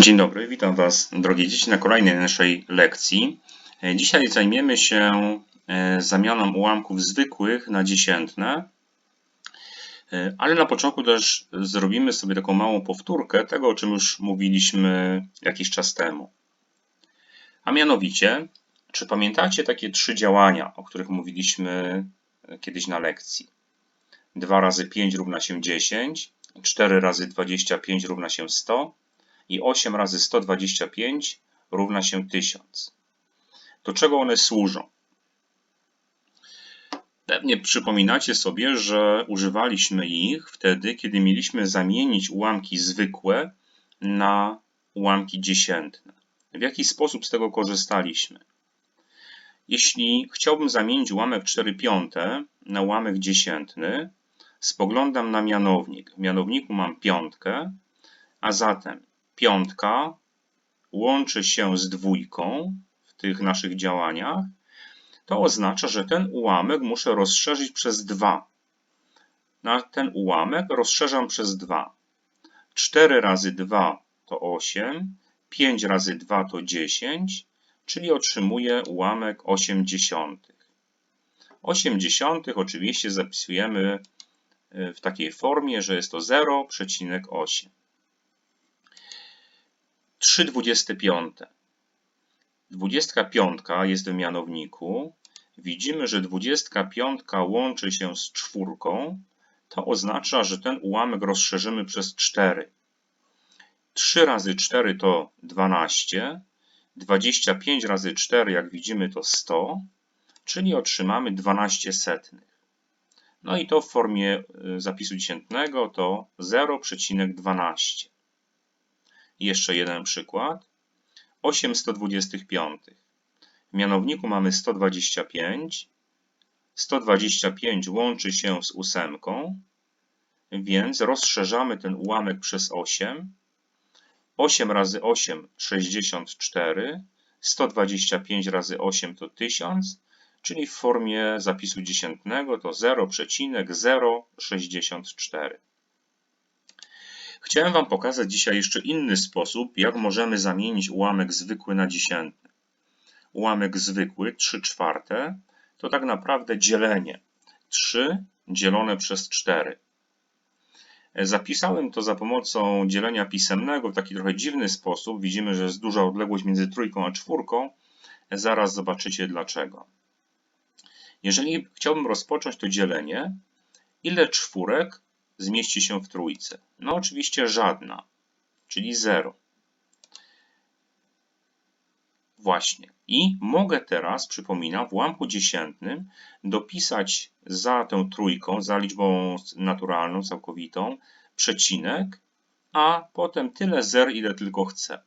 Dzień dobry, witam Was, drogie dzieci, na kolejnej naszej lekcji. E, Dzisiaj zajmiemy się e, zamianą ułamków zwykłych na dziesiętne, E, ale na początku też zrobimy sobie taką małą powtórkę tego, o czym już mówiliśmy jakiś czas temu. A mianowicie, czy pamiętacie takie trzy działania, o których mówiliśmy kiedyś na lekcji? 2 razy 5 równa się 10, 4 razy 25 równa się 100, i 8 razy 125 równa się 1000. Do czego one służą? Pewnie przypominacie sobie, że używaliśmy ich wtedy, kiedy mieliśmy zamienić ułamki zwykłe na ułamki dziesiętne. W jaki sposób z tego korzystaliśmy? Jeśli chciałbym zamienić ułamek 4 piąte na ułamek dziesiętny, spoglądam na mianownik. W mianowniku mam piątkę, a zatem piątka łączy się z dwójką w tych naszych działaniach, to oznacza, że ten ułamek muszę rozszerzyć przez 2. Na ten ułamek rozszerzam przez 2. 4 razy 2 to 8, 5 razy 2 to 10, czyli otrzymuję ułamek 8 dziesiątych. 8 dziesiątych oczywiście zapisujemy e, w takiej formie, że jest to 0,8. 3,25. 25 jest w mianowniku. Widzimy, że 25 łączy się z czwórką. To oznacza, że ten ułamek rozszerzymy przez 4. 3 razy 4 to 12. 25 razy 4, jak widzimy, to 100, czyli otrzymamy 12 setnych. No i to w formie y, zapisu dziesiętnego to 0,12. Jeszcze jeden przykład. 8 125. W mianowniku mamy 125. 125 łączy się z ósemką, więc rozszerzamy ten ułamek przez 8. 8 razy 8 64. 125 razy 8 to 1000, czyli w formie zapisu dziesiętnego to 0,064. Chciałem Wam pokazać dzisiaj jeszcze inny sposób, jak możemy zamienić ułamek zwykły na dziesiętny. Ułamek zwykły, 3 czwarte, to tak naprawdę dzielenie. 3 dzielone przez 4. Zapisałem to za pomocą dzielenia pisemnego w taki trochę dziwny sposób. Widzimy, że jest duża odległość między trójką a czwórką. Zaraz zobaczycie dlaczego. Jeżeli chciałbym rozpocząć to dzielenie, ile czwórek zmieści się w trójce? No oczywiście żadna, czyli 0. Właśnie. I mogę teraz, przypominam, w ułamku dziesiętnym dopisać za tę trójką, za liczbą naturalną, całkowitą, przecinek, a potem tyle zer, ile tylko chcę.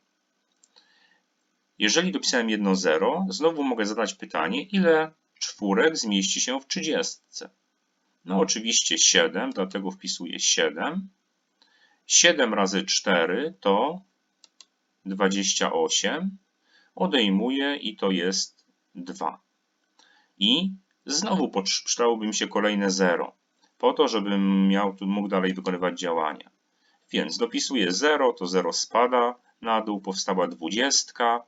Jeżeli dopisałem jedno 0, znowu mogę zadać pytanie, ile czwórek zmieści się w trzydziestce. No oczywiście 7, dlatego wpisuję 7. 7 razy 4 to 28. Odejmuję i to jest 2. I znowu przydałoby mi się kolejne 0, po to, żebym miał, mógł dalej wykonywać działania. Więc dopisuję 0, to 0 spada na dół, powstała 20.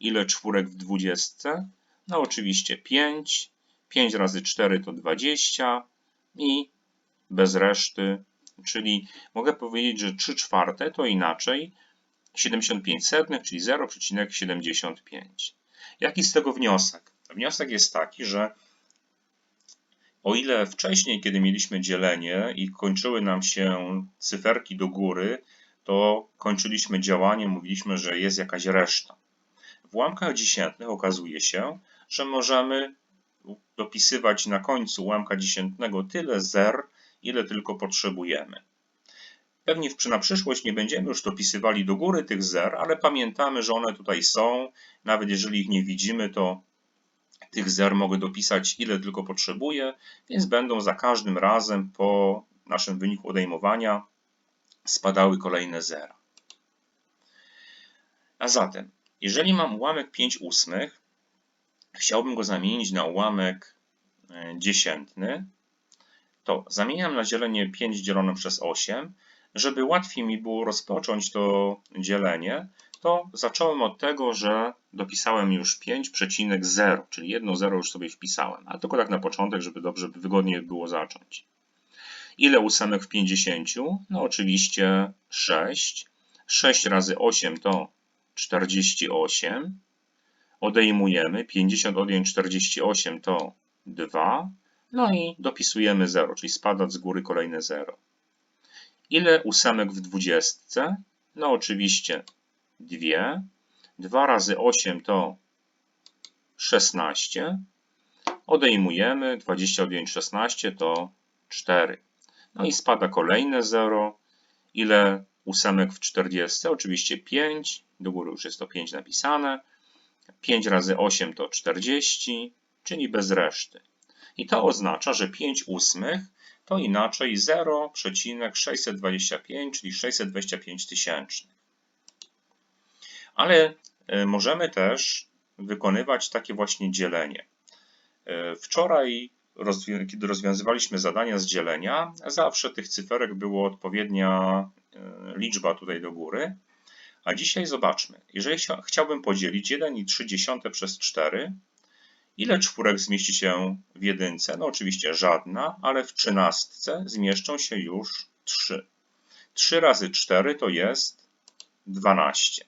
Ile czwórek w 20? No oczywiście 5. 5 razy 4 to 20 i bez reszty, czyli mogę powiedzieć, że 3 czwarte to inaczej 75 setnych, czyli 0,75. Jaki z tego wniosek? Wniosek jest taki, że o ile wcześniej, kiedy mieliśmy dzielenie i kończyły nam się cyferki do góry, to kończyliśmy działanie, mówiliśmy, że jest jakaś reszta. W ułamkach dziesiętnych okazuje się, że możemy dopisywać na końcu ułamka dziesiętnego tyle zer, ile tylko potrzebujemy. Pewnie na przyszłość nie będziemy już dopisywali do góry tych zer, ale pamiętamy, że one tutaj są. Nawet jeżeli ich nie widzimy, to tych zer mogę dopisać ile tylko potrzebuję, więc będą za każdym razem po naszym wyniku odejmowania spadały kolejne zera. A zatem, jeżeli mam ułamek 5 ósmych, chciałbym go zamienić na ułamek e, dziesiętny, to zamieniam na dzielenie 5 dzielone przez 8. żeby łatwiej mi było rozpocząć to dzielenie, to zacząłem od tego, że dopisałem już 5,0, czyli jedno 0 już sobie wpisałem, ale tylko tak na początek, żeby dobrze, wygodnie było zacząć. Ile ósemek w 50? No oczywiście 6. 6 razy 8 to 48. Odejmujemy. 50 odjąć 48 to 2. No i dopisujemy 0, czyli spada z góry kolejne 0. Ile ósemek w 20? No oczywiście 2. 2 razy 8 to 16. Odejmujemy. 20 odjąć 16 to 4. No i spada kolejne 0. Ile ósemek w 40? Oczywiście 5. Do góry już jest to 5 napisane. 5 razy 8 to 40, czyli bez reszty. I to oznacza, że 5 ósmych to inaczej 0,625, czyli 625 tysięcznych. Ale e, możemy też wykonywać takie właśnie dzielenie. E, wczoraj, kiedy rozwiązywaliśmy zadania z dzielenia, zawsze tych cyferek było odpowiednia e, liczba tutaj do góry. A dzisiaj zobaczmy, jeżeli chciałbym podzielić 1,3 przez 4, ile czwórek zmieści się w jedynce? No oczywiście żadna, ale w trzynastce zmieszczą się już 3. 3 razy 4 to jest 12.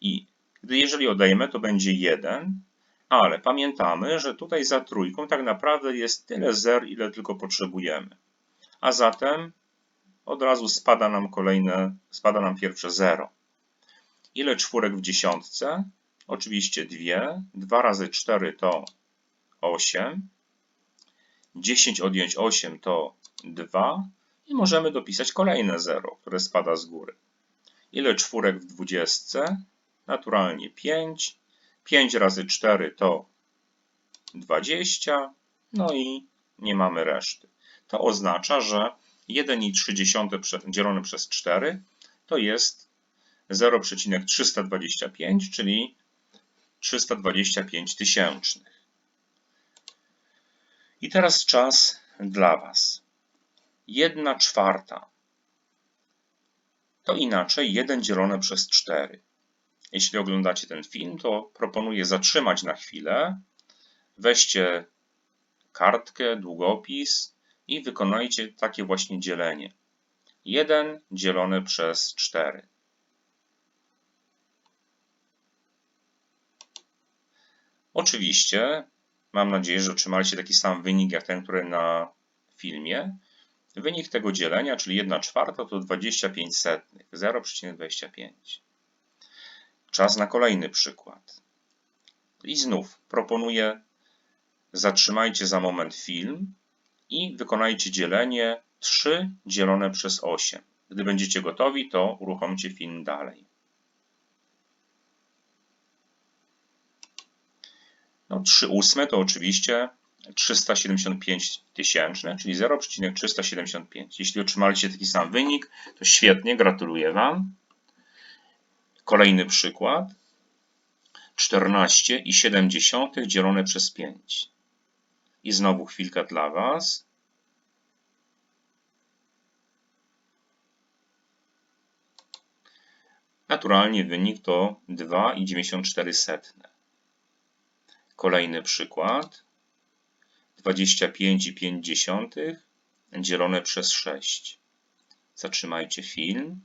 I gdy jeżeli odejmę, to będzie 1, ale pamiętamy, że tutaj za trójką tak naprawdę jest tyle zer, ile tylko potrzebujemy. A zatem od razu spada nam kolejne, spada nam pierwsze 0. Ile czwórek w dziesiątce? Oczywiście 2. 2 razy 4 to 8. 10 odjąć 8 to 2. I możemy dopisać kolejne 0, które spada z góry. Ile czwórek w dwudziestce? Naturalnie 5. 5 razy 4 to 20. No i nie mamy reszty. To oznacza, że 1,3 dzielone przez 4 to jest 0,325, czyli 325 tysięcznych. I teraz czas dla Was. 1 czwarta to inaczej 1 dzielone przez 4. Jeśli oglądacie ten film, to proponuję zatrzymać na chwilę, weźcie kartkę, długopis i wykonajcie takie właśnie dzielenie. 1 dzielone przez 4. Oczywiście, mam nadzieję, że otrzymaliście taki sam wynik jak ten, który na filmie. Wynik tego dzielenia, czyli 1 czwarta, to 25 setnych, 0,25. Czas na kolejny przykład. I znów proponuję, zatrzymajcie za moment film i wykonajcie dzielenie 3 dzielone przez 8. Gdy będziecie gotowi, to uruchomcie film dalej. No, 3 ósme to oczywiście 375 tysięczne, czyli 0,375. Jeśli otrzymaliście taki sam wynik, to świetnie, gratuluję Wam. Kolejny przykład. 14,7 dzielone przez 5. I znowu chwilka dla Was. Naturalnie wynik to 2,94. Kolejny przykład. 25,5 dzielone przez 6. Zatrzymajcie film.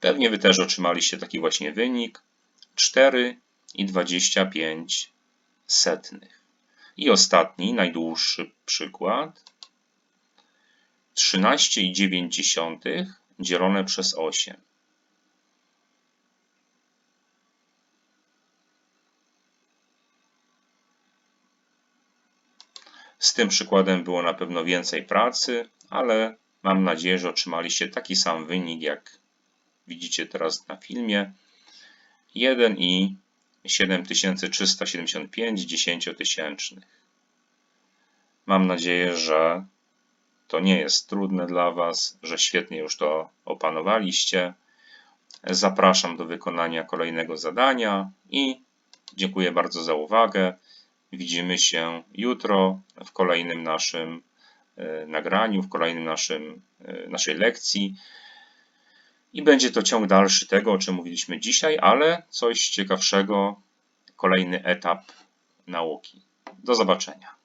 Pewnie Wy też otrzymaliście taki właśnie wynik. 4,25 setnych. I ostatni, najdłuższy przykład. 13,9 dzielone przez 8. Z tym przykładem było na pewno więcej pracy, ale mam nadzieję, że otrzymaliście taki sam wynik, jak widzicie teraz na filmie. 1 i 7375 dziesięciotysięcznych. Mam nadzieję, że to nie jest trudne dla Was, że świetnie już to opanowaliście. Zapraszam do wykonania kolejnego zadania i dziękuję bardzo za uwagę. Widzimy się jutro w kolejnym naszym e, nagraniu, w kolejnym naszym, e, naszej lekcji. I będzie to ciąg dalszy tego, o czym mówiliśmy dzisiaj, ale coś ciekawszego, kolejny etap nauki. Do zobaczenia.